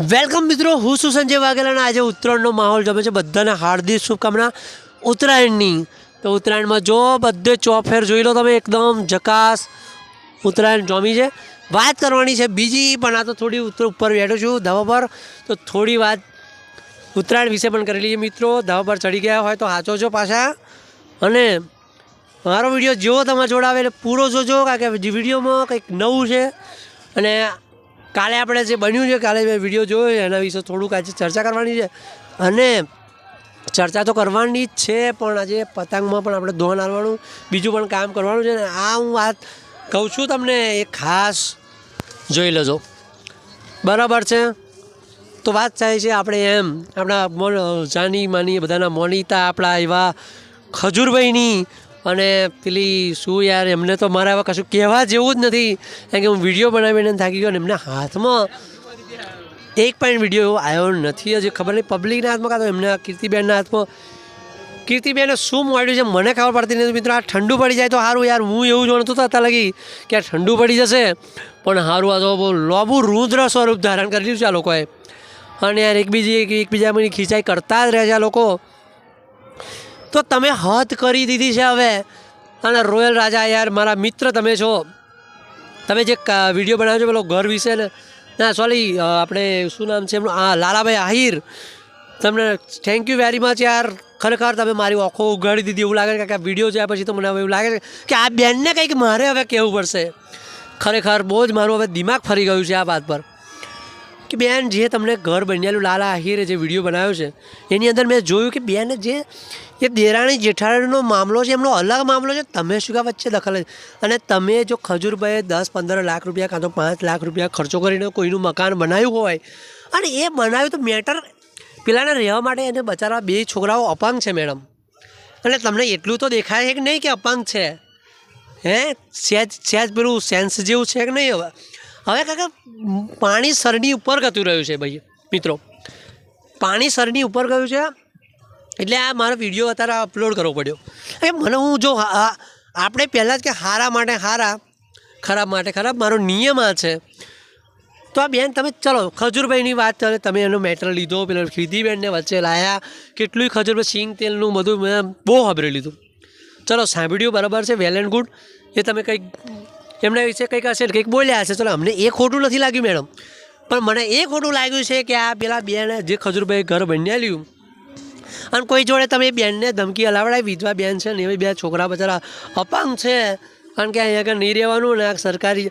Welcome મિત્રો, હું છું સંજય વાઘેલા અને આજે ઉત્તરાયણનો માહોલ જમે છે. બધાને હાર્દિક શુભકામના. ઉત્તરાયણની, તો ઉત્તરાયણમાં જો બધે ચોફેર જોઈ લો તમે, એકદમ જકાસ ઉત્તરાયણ જોમી છે. વાત કરવાની છે બીજી, પણ આ તો થોડી ઉત્તર ઉપર બેઠો છું ધાબા પર. તો થોડી વાત ઉત્તરાયણ વિશે પણ કરેલી છે મિત્રો. ધાબા પર ચડી ગયા હોય તો હાચો છો પાછા. અને મારો વીડિયો જેવો તમારા જોડાવે એટલે પૂરો જોજો, કારણ કે વિડીયોમાં કંઈક નવું છે. અને કાલે આપણે જે બન્યું છે, કાલે મેં વીડિયો જોયો છે, એના વિશે થોડુંક આજે ચર્ચા કરવાની છે. અને ચર્ચા તો કરવાની જ છે, પણ આજે પતંગમાં પણ આપણે ધોન આવવાનું બીજું પણ કામ કરવાનું છે ને, આ હું વાત કહું છું તમને, એ ખાસ જોઈ લેજો. બરાબર છે? તો વાત થાય છે આપણે એમ, આપણા જાની માની બધાના મોનિતા, આપણા એવા ખજૂરભાઈની અને પેલી શું યાર, એમને તો મારા એવા કશું કહેવા જેવું જ નથી. કારણ કે હું વીડિયો બનાવીને થાકી ગયો અને એમના હાથમાં એક પણ વીડિયો એવો આવ્યો નથી. હજી ખબર નહીં, પબ્લિકના હાથમાં કાં તો એમના કીર્તિબેનના હાથમાં. કીર્તિબેને શું મળ્યું છે, મને ખબર પડતી નથી. મિત્રો, આ ઠંડુ પડી જાય તો સારું યાર. હું એવું જાણતો હતો અત્યારે લગી કે આ ઠંડુ પડી જશે. પણ સારું આ તો બહુ લોબુ રુદ્ર સ્વરૂપ ધારણ કરી લીધું છે આ લોકોએ. અને યાર, એકબીજી એકબીજાની ખીચાઈ કરતા જ રહે છે આ લોકો. તો તમે હદ કરી દીધી છે હવે. અને રોયલ રાજા યાર, મારા મિત્ર તમે છો. તમે જે વીડિયો બનાવ્યો છો, પેલો ઘર વિશે ને. ના સોરી આપણે શું નામ છે એમનું? હા લાલાભાઈ આહિર. તમને થેન્ક યુ વેરી મચ યાર. ખરેખર તમે મારી આંખો ઉઘાડી દીધી. એવું લાગે છે કે આ વીડિયો જોયા પછી તો મને હવે એવું લાગે છે કે આ બેનને કંઈક મારે હવે કહેવું પડશે. ખરેખર બહુ જ મારું હવે દિમાગ ફરી ગયું છે આ વાત પર. કે બેન, જે તમને ઘર બન્યાલું લાલા આહિરે જે વીડિયો બનાવ્યો છે, એની અંદર મેં જોયું કે બેન, જે એ દેરાણી જેઠાણીનો મામલો છે, એમનો અલગ મામલો છે. તમે શું વચ્ચે દખલ અને તમે જો ખજૂરભાઈએ દસ, પંદર લાખ રૂપિયા કાં તો પાંચ લાખ રૂપિયા ખર્ચો કરીને કોઈનું મકાન બનાવ્યું હોય, અને એ બનાવ્યું તો મેટર પેલાને રહેવા માટે એને બચારા બે છોકરાઓ અપંગ છે, મેડમ. અને તમને એટલું તો દેખાય છે કે નહીં કે અપંગ છે? હે? સહેજ સહેજ પેલું સેન્સ જેવું છે કે નહીં હવે? હવે કાકા, પાણી સરની ઉપર ગતું રહ્યું છે ભાઈ, મિત્રો. પાણી સરની ઉપર ગયું છે, એટલે આ મારો વીડિયો અત્યારે અપલોડ કરવો પડ્યો. એ મને હું જો આપણે પહેલાં જ કે હારા માટે હારા, ખરાબ માટે ખરાબ, મારો નિયમ આ છે. તો આ બેન તમે ચલો, ખજૂરભાઈની વાત કરે તમે એનો મેટર લીધો, પેલો ખીધીબેનને વચ્ચે લાયા કેટલું ખજૂરભાઈ સિંગ તેલનું બધું મેં બહુ સાંભળી લીધું. ચલો, સાંભળ્યું બરાબર છે વેલ એન્ડ ગુડ એ તમે કંઈક એમના વિશે કંઈક હશે કંઈક બોલ્યા હશે. ચલો, અમને એ ખોટું નથી લાગ્યું, મેડમ. પણ મને એ ખોટું લાગ્યું છે કે આ પેલા બેન જે ખજૂરભાઈ ઘર બન્યાલ્યું અને કોઈ જોડે તમે બેનને ધમકી હલાવડાવી વિધવા બેન છે ને એવી બે છોકરા બચારા અપંગ છે કારણ કે અહીંયા આગળ નહીં રહેવાનું ને સરકારી,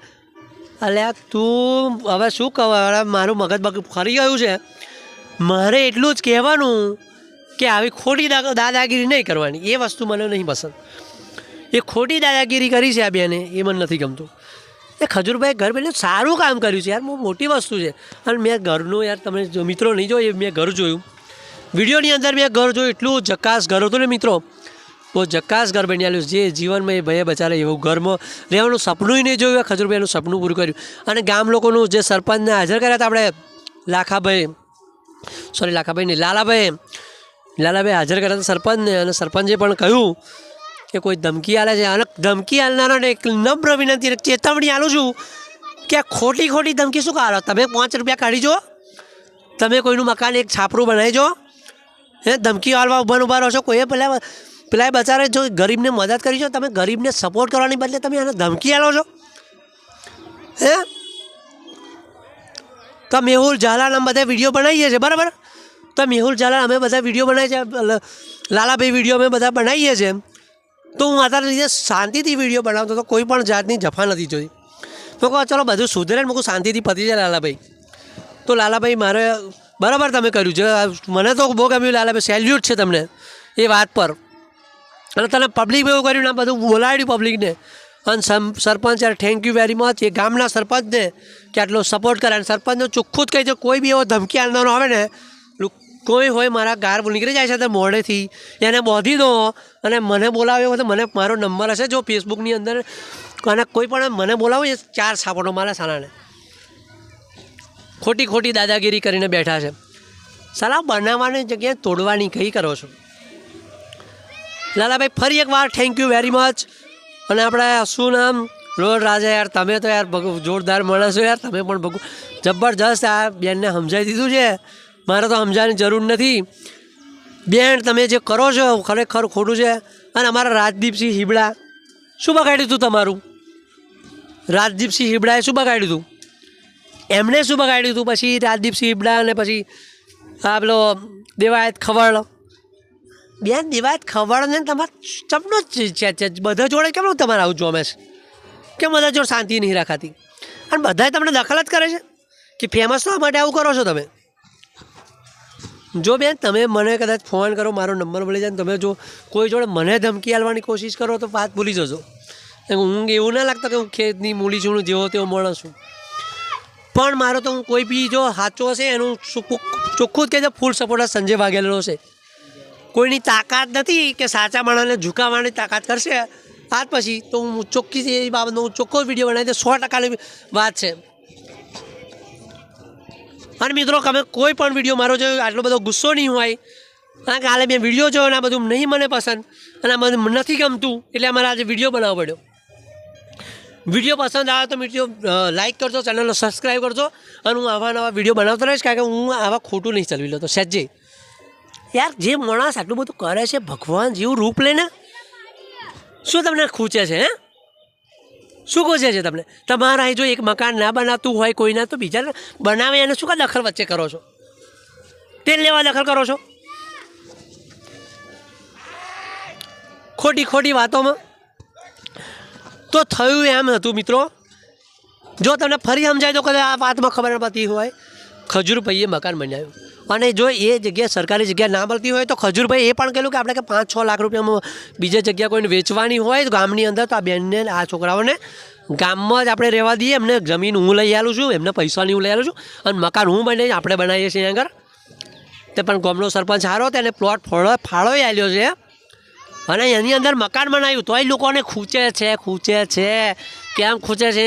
અલ્યા તું હવે શું કહો? હવે મારું મગજ બગ ફરી ગયું છે. મારે એટલું જ કહેવાનું કે આવી ખોટી દાદાગીરી નહીં કરવાની. એ વસ્તુ મને નહીં પસંદ. એ ખોટી દાદાગીરી કરી છે આ બેને, એ મને નથી ગમતું. એ ખજૂરભાઈ ઘર બેને સારું કામ કર્યું છે યાર, બહુ મોટી વસ્તુ છે. અને મેં ઘરનું યાર તમે જો મિત્રો નહીં જોઈએ મેં ઘર જોયું. વિડીયોની અંદર મેં ઘર જોયું, એટલું જકાસ ઘર હતું ને મિત્રો. બહુ જકાસ ઘર બની આવ્યું જે જીવનમાં એ ભાઈએ બચારે એવું ઘરમાં રહેવાનું સપનું નહીં જોયું ખજૂરભાઈનું સપનું પૂરું કર્યું. અને ગામ લોકોનું જે સરપંચને હાજર કર્યા હતા આપણે, લાખાભાઈ સોરી લાખાભાઈ નહીં, લાલાભાઈ. લાલાભાઈ હાજર કર્યા હતા સરપંચને અને સરપંચે પણ કહ્યું કે કોઈ ધમકી આલે છે? અને ધમકી આલનારાને એક નમ્ર વિનંતી ચેતવણી આલું છું કે ખોટી ખોટી ધમકી શું કાઢો? તમે પાંચ રૂપિયા કાઢી જો. તમે કોઈનું મકાન એક છાપરું બનાવી જો. હે, ધમકી આલવા ઊભા ઊભા રહો છો. કોઈએ પહેલાં પેલા બચારે જો ગરીબને મદદ કરી છો, તમે ગરીબને સપોર્ટ કરવાની બદલે તમે આને ધમકી આલો છો. હે? તો મેહુલ ઝાલાના બધા વીડિયો બનાવીએ છીએ બરાબર? તો મેહુલ ઝાલા અમે બધા વીડિયો બનાવીએ છીએ લાલાભાઈ વીડિયો અમે બધા બનાવીએ છીએ તો હું અત્યારે રીતે શાંતિથી વીડિયો બનાવતો તો કોઈ પણ જાતની જફા નથી જોઈ. તો કહો ચલો બધું સુધરે ને મૂકું, શાંતિથી પતી જાય લાલાભાઈ. તો લાલાભાઈ, મારે બરાબર તમે કર્યું છે. મને તો બહુ ગમ્યું લાલાભાઈ. સેલ્યુટ છે તમને એ વાત પર. અને તને પબ્લિક એવું કર્યું ને બધું બોલાવ્યું પબ્લિકને અને સરપંચ યાર થેન્ક યુ વેરી મચ એ ગામના સરપંચને કે આટલો સપોર્ટ કરે. અને સરપંચનો ચોખ્ખું જ કહી દો, કોઈ બી એવો ધમકી આલનારો આવે ને કોઈ હોય મારા ગાર નીકળી જાય છે તો મોડેથી એને બોધી દો અને મને બોલાવ્યો તો મને મારો નંબર હશે જો ફેસબુકની અંદર. અને કોઈ પણ મને બોલાવો એ ચાર સાપોટો મારા સાલાને. ખોટી ખોટી દાદાગીરી કરીને બેઠા છે. સાલા બનાવવાની જગ્યાએ તોડવાની કઈ કરો છો? લાલાભાઈ, ફરી એક વાર થેન્ક યુ વેરી મચ અને આપણે શું નામ? રોડ રાજા યાર, તમે તો યાર જોરદાર માણસો યાર, તમે પણ ભગુ, જબરજસ્ત આ બેનને સમજાવી દીધું છે. મારે તો સમજાવવાની જરૂર નથી. બેન, તમે જે કરો છો ખરેખર ખોટું છે. અને અમારા રાજદીપસિંહ હિબડા શું બગાડ્યું હતું તમારું? રાજદીપસિંહ હિબડાએ શું બગાડ્યું હતું એમણે શું બગાડ્યું હતું પછી રાજદીપસિંહ હિબડા અને પછી આ પેલો દેવાયત ખવડ. બેન, દેવાયત ખવડને તમારે ચમનો જ બધા જોડે કેમ તમારે આવું જોમે છે કેમ બધા જોડે શાંતિ નહીં રાખાતી? અને બધાએ તમને દખલ જ કરે છે? કે ફેમસ થવા માટે આવું કરો છો તમે? જો બેન, તમે મને કદાચ ફોન કરો, મારો નંબર મળી જાય તમે જો કોઈ જોડે મને ધમકી આલવાની કોશિશ કરો તો વાત ભૂલી જજો. હું એવું ના લાગતો કે હું ખેતની મૂલી છું જેવો તેવો માણસ છું. પણ મારો તો હું કોઈ બી જો સાચો હશે, એનું ચોખ્ખું જ કહેજો ફૂલ સપોર્ટ સંજય વાઘેલો છે. કોઈની તાકાત નથી કે સાચા માણસને ઝુકાવવાની તાકાત કરશે. આજ પછી તો હું ચોખ્ખી એ બાબતનો હું ચોખ્ખો વીડિયો બનાવી દે સો ટકાની વાત છે. અને મિત્રો, તમે કોઈ પણ વીડિયો મારો જોયો આટલો બધો ગુસ્સો નહીં હોય. કારણ કે હાલે મેં વીડિયો જોયો અને આ બધું નહીં મને પસંદ. અને આ બધું નથી ગમતું, એટલે અમારે આજે વીડિયો બનાવવો પડ્યો. વીડિયો પસંદ આવે તો વીડિયો લાઇક કરજો ચેનલને સબસ્ક્રાઈબ કરજો. અને હું આવા નવા વીડિયો બનાવતો રહીશ, કારણ કે હું આવા ખોટું નહીં ચલાવી લેતો સહેજે યાર, જે માણસ આટલું બધું કરે છે, ભગવાન જેવું રૂપ લઈને શું તમને ખૂચે છે, હે? શું કહો છે તમને? તમારા જો એક મકાન ના બનાવતું હોય કોઈના, તો બીજા બનાવે એને શું કા દખલ વચ્ચે કરો છો? તેલ લેવા દખલ કરો છો? ખોટી ખોટી વાતોમાં? તો થયું એમ હતું મિત્રો. જો તમને ફરી સમજાય તો કદાચ આ વાતમાં ખબર પડતી હોય. ખજૂરભાઈએ મકાન બનાવ્યું. અને જો એ જગ્યાએ સરકારી જગ્યા ના મળતી હોય તો ખજૂરભાઈ એ પણ કહેલું કે આપણે કે પાંચ છ લાખ રૂપિયામાં બીજી જગ્યા કોઈને વેચવાની હોય તો ગામની અંદર તો આ બેનને આ છોકરાઓને ગામમાં જ આપણે રહેવા દઈએ. એમને જમીન હું લઈ આવેલું છું, એમને પૈસાની હું લઈ આવેલું છું અને મકાન હું બનાવી આપણે બનાવીએ છીએ આગળ. તે પણ ગામનો સરપંચ સારો તેને પ્લોટ ફાળો ફાળોય આવ્યો છે. અને એની અંદર મકાન બનાવ્યું, તોય લોકોને ખૂંચે છે ખૂંચે છે. કેમ ખૂંચે છે?